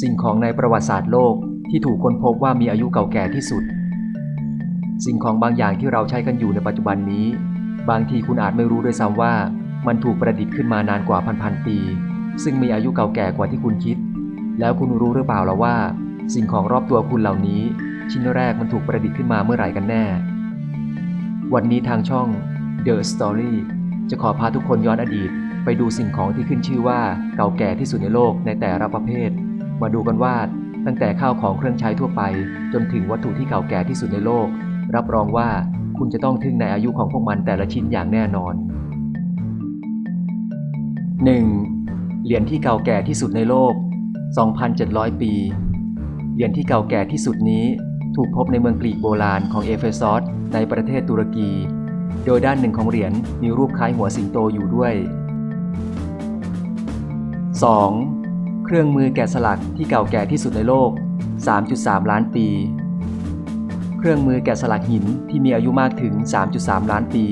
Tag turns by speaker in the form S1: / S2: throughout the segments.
S1: สิ่งของในประวัติศาสตร์โลกที่ถูกค้นพบว่ามีอายุเก่าแก่ที่สุด สิ่งของบางอย่างที่เราใช้กันอยู่ในปัจจุบันนี้ บางทีคุณอาจไม่รู้ด้วยซ้ำว่า มันถูกประดิษฐ์ขึ้นมานานกว่าพันๆปี ซึ่งมีอายุเก่าแก่กว่าที่คุณคิด แล้วคุณรู้หรือเปล่าล่ะว่า สิ่งของรอบตัวคุณเหล่านี้ ชิ้นแรกมันถูกประดิษฐ์ขึ้นมาเมื่อไหร่กันแน่ วันนี้ทางช่อง The Story จะขอพาทุกคนย้อนอดีต ไปดูสิ่งของที่ขึ้นชื่อว่าเก่าแก่ที่สุดในโลกในแต่ละประเภท มาดูกันว่าตั้งแต่ข้าวของเครื่องใช้ทั่วไป จนถึงวัตถุที่เก่าแก่ที่สุดในโลก รับรองว่าคุณจะต้องทึ่งในอายุของพวกมันแต่ละชิ้นอย่างแน่นอน 1. เหรียญที่เก่าแก่ที่สุดในโลก 2,700 ปี เหรียญที่เก่าแก่ที่สุดนี้ถูกพบในเมืองกรีกโบราณของเอเฟซอสในประเทศตุรกี โดยด้านหนึ่งของเหรียญมีรูปคล้ายหัวสิงโตอยู่ด้วย 2. เครื่องมือแกะสลักที่เก่าแก่ที่สุดในโลก 3.3 ล้านปี เครื่องมือแกะสลักหินที่มีอายุมากถึง 3.3 ล้านปี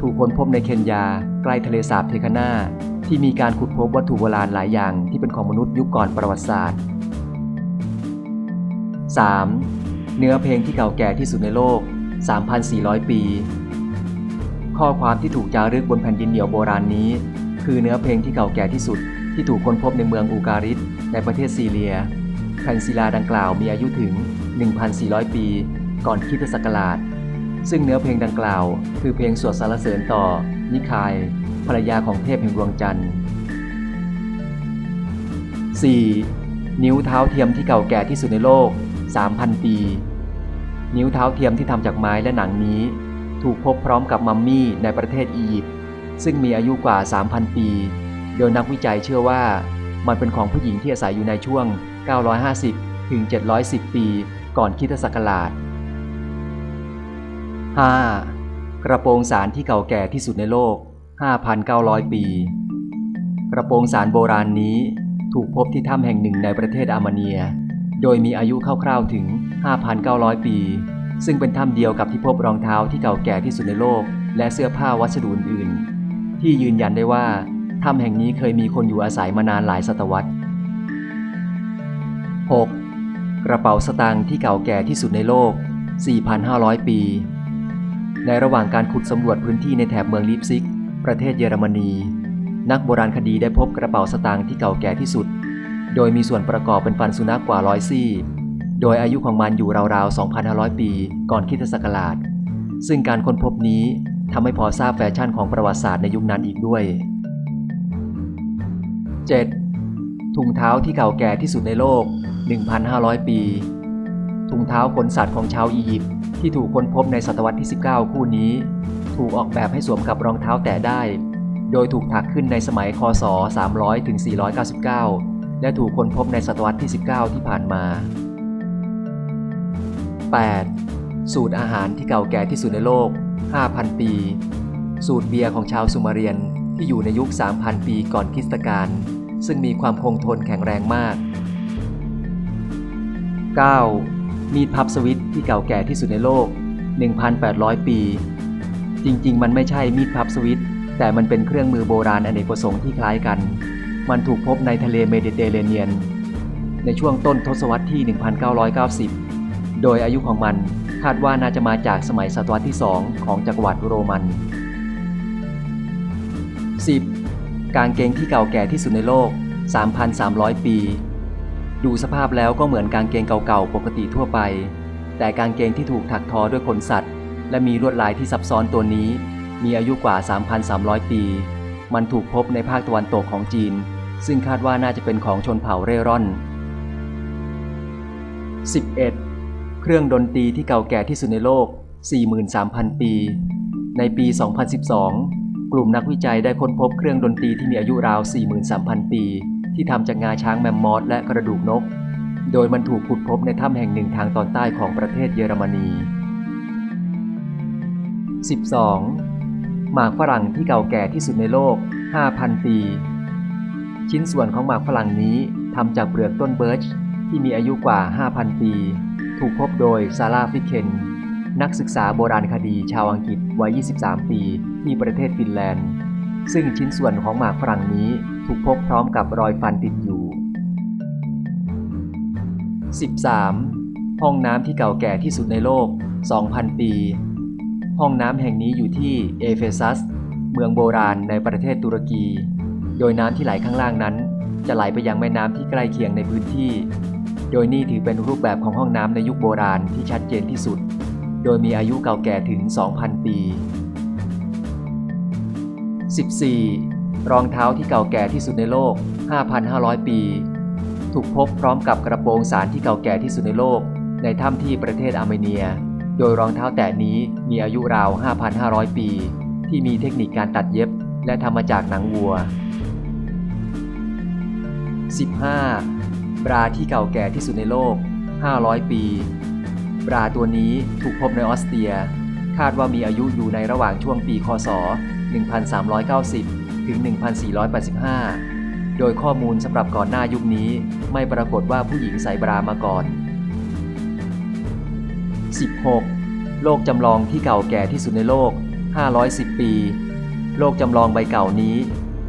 S1: ถูกค้นพบในเคนยา ใกล้ทะเลสาบเทคานาที่มีการขุดพบวัตถุโบราณหลายอย่างที่เป็นของมนุษย์ยุคก่อนประวัติศาสตร์ 3. เนื้อเพลงที่เก่าแก่ที่สุดในโลก 3,400 ปี ข้อความที่ถูกจารึกบนแผ่นดินเหนียวโบราณนี้ คือเนื้อเพลงที่เก่าแก่ที่สุด ที่ถูกค้นพบในเมืองอูการิสในประเทศซีเรียแผ่นศิลาดังกล่าวมีอายุถึง 1,400 ปี ก่อนคริสตศักราช ซึ่งเนื้อเพลงดังกล่าว คือเพลงสวดสรรเสริญต่อ นิคาย ภรรยาของเทพแห่งดวงจันทร์ 4. นิ้วเท้าเทียมที่เก่าแก่ที่สุดในโลก 3,000 ปี นิ้วเท้าเทียมที่ทำจากไม้และหนังนี้ ถูกพบพร้อมกับมัมมี่ในประเทศอียิปต์ซึ่งมีอายุกว่า 3,000 ปี โดยนักวิจัยเชื่อว่า มันเป็นของผู้หญิงที่อาศัยอยู่ในช่วง 950 ถึง 710 ปีก่อนคริสตศักราช 5. กระโปรงสารที่เก่าแก่ที่สุดในโลก 5,900 ปี กระโปรงสารโบราณนี้ถูกพบที่ถ้ำแห่งหนึ่งในประเทศอาร์เมเนีย โดยมีอายุคร่าวๆถึง 5,900 ปี ซึ่งเป็นถ้ำเดียวกับที่พบรองเท้าที่เก่าแก่ที่สุดในโลก และเสื้อผ้าวัสดุอื่นๆ ที่ยืนยันได้ว่า ถ้ำแห่งนี้เคยมีคนอยู่อาศัยมานานหลายศตวรรษ 6. กระเป๋าสตางค์ที่เก่าแก่ที่สุดในโลก 4,500 ปี ในระหว่างการขุดสำรวจพื้นที่ในแถบเมืองลิปซิก ประเทศเยอรมนี นักโบราณคดีได้พบกระเป๋าสตางค์ที่เก่าแก่ที่สุด โดยมีส่วนประกอบเป็นฟันสุนัขกว่าร้อยซี่ โดยอายุของมันอยู่ราวๆ 2,500 ปี ก่อนคริสตศักราช ซึ่งการค้นพบนี้ทำให้พอทราบแฟชั่นของประวัติศาสตร์ในยุคนั้นอีกด้วย 7. ถุงเท้าที่เก่าแก่ที่สุดในโลก 1,500 ปี ถุงเท้าขนสัตว์ของชาวอียิปต์ที่ถูกค้นพบในศตวรรษที่ 19 คู่นี้ ถูกออกแบบให้สวมกับรองเท้าแตะได้ โดยถูกถักขึ้นในสมัยคศ 300ถึง499 และถูกค้นพบในศตวรรษที่ 19 ที่ผ่านมา 8. สูตรอาหารที่เก่าแก่ที่สุดในโลก 5,000 ปี สูตรเบียร์ของชาวซูมาเรียนที่อยู่ในยุค 3,000 ปีก่อนคริสตกาล ซึ่งมีความคงทนแข็งแรงมาก 9. มีดพับสวิตที่เก่าแก่ที่สุดในโลก 1,800 ปี จริงๆ มันไม่ใช่มีดพับสวิตแต่มันเป็นเครื่องมือโบราณอเนกประสงค์ที่คล้ายกัน มันถูกพบในทะเลเมดิเตอร์เรเนียน ในช่วงต้นทศวรรษที่ 1990 โดยอายุของมันคาดว่าน่าจะมาจากสมัยศตวรรษที่ 2 ของจักรวรรดิโรมัน 10. กางเกงที่เก่าแก่ที่สุดในโลก 3,300 ปี ดูสภาพแล้วก็เหมือนกางเกงเก่าๆปกติทั่วไป แต่กางเกงที่ถูกถักทอด้วยขนสัตว์ และมีลวดลายที่ซับซ้อนตัวนี้ มีอายุกว่า 3,300 ปี มันถูกพบในภาคตะวันตกของจีน ซึ่งคาดว่าน่าจะเป็นของชนเผ่าเร่ร่อน 11. เครื่องดนตรีที่เก่าแก่ที่สุดในโลก 43,000 ปี ในปี 2012 กลุ่มนักวิจัยได้ค้นพบเครื่องดนตรีที่มีอายุราว 43,000 ปี ที่ทำจากงาช้างแมมมอสและกระดูกนก โดยมันถูกขุดพบในถ้ำแห่งหนึ่งทางตอนใต้ของประเทศเยอรมนี 12. หมากฝรั่งที่เก่าแก่ที่สุดในโลก 5,000 ปี ชิ้นส่วนของหมากฝรั่งนี้ทำจากเปลือกต้นเบิร์ชที่มีอายุกว่า 5,000 ปี ถูกพบโดยซาร่าฟิเคน นักศึกษาโบราณคดีชาวอังกฤษวัย 23 ปีที่ประเทศฟินแลนด์ ซึ่งชิ้นส่วนของหมากฝรั่งนี้ถูกพบพร้อมกับรอยฟันติดอยู่ 13. ห้องน้ำที่เก่าแก่ที่สุดในโลก 2,000 ปี ห้องน้ำแห่งนี้อยู่ที่เอเฟซัส เมืองโบราณในประเทศตุรกี โดยน้ำที่ไหลข้างล่างนั้น จะไหลไปยังแม่น้ำที่ใกล้เคียงในพื้นที่ โดยนี่ถือเป็นรูปแบบของห้องน้ำในยุคโบราณที่ชัดเจนที่สุด โดยมีอายุเก่าแก่ถึง 2,000 ปี 14. รองเท้าที่เก่าแก่ที่สุดในโลก 5,500 ปี ถูกพบพร้อมกับกระโปรงสารที่เก่าแก่ที่สุดในโลก ในถ้ำที่ประเทศอาร์เมเนีย โดยรองเท้าแตะนี้มีอายุราว 5,500 ปี ที่มีเทคนิคการตัดเย็บ และทำมาจากหนังวัว 15. บราที่เก่าแก่ที่สุดในโลก 500 ปี บราตัวนี้ถูกพบในออสเตรีย คาดว่ามีอายุอยู่ในระหว่างช่วงปีคศ 1390 ถึง 1485 โดยข้อมูลสำหรับก่อนหน้ายุคนี้ไม่ปรากฏว่าผู้หญิงใส่บรามาก่อน 16. โลกจำลองที่เก่าแก่ที่สุดในโลก 510 ปี โลกจำลองใบเก่านี้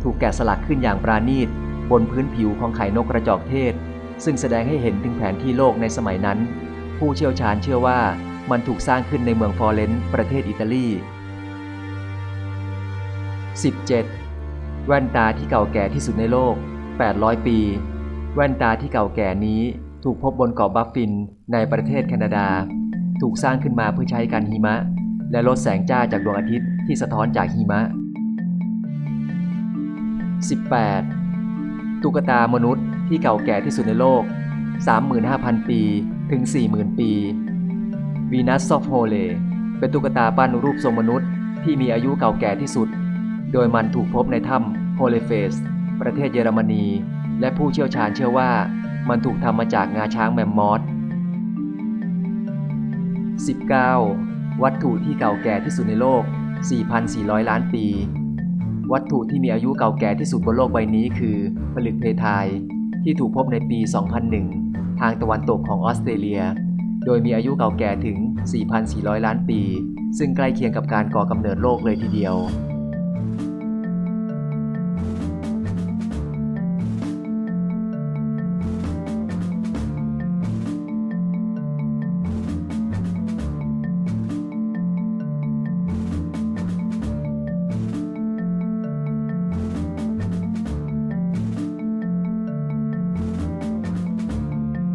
S1: ถูกแกะสลักขึ้นอย่างปราณีต บนพื้นผิวของไข่นกกระจอกเทศ ซึ่งแสดงให้เห็นถึงแผนที่โลกในสมัยนั้น ผู้เชี่ยวชาญเชื่อว่ามันถูกสร้างขึ้นในเมืองฟลอเรนซ์ประเทศอิตาลี 17. แว่นตาที่เก่าแก่ที่สุดในโลก 800 ปี แว่นตาที่เก่าแก่นี้ถูกพบบนเกาะบัฟฟินในประเทศแคนาดา ถูกสร้างขึ้นมาเพื่อใช้กันหิมะ และลดแสงจ้าจากดวงอาทิตย์ที่สะท้อนจากหิมะ 18. ตุ๊กตามนุษย์ที่เก่าแก่ที่สุดในโลก 35,000 ปี ถึง 40,000 ปีวีนัสซอฟโฮเลเป็นตุ๊กตาปั้นรูปทรงมนุษย์ที่มีอายุเก่าแก่ที่สุด โดยมันถูกพบในถ้ำโฮเลเฟส ประเทศเยอรมนี และผู้เชี่ยวชาญเชื่อว่า มันถูกทำมาจากงาช้างแมมมอส 19. วัตถุที่เก่าแก่ที่สุดในโลก 4,400 ล้านปี วัตถุที่มีอายุเก่าแก่ที่สุดบนโลกใบนี้คือผลึกเพทายที่ถูกพบในปี 2001 ทางตะวันตกของออสเตรเลีย โดยมีอายุเก่าแก่ถึง 4,400 ล้านปี ซึ่งใกล้เคียงกับการก่อกำเนิดโลกเลยทีเดียว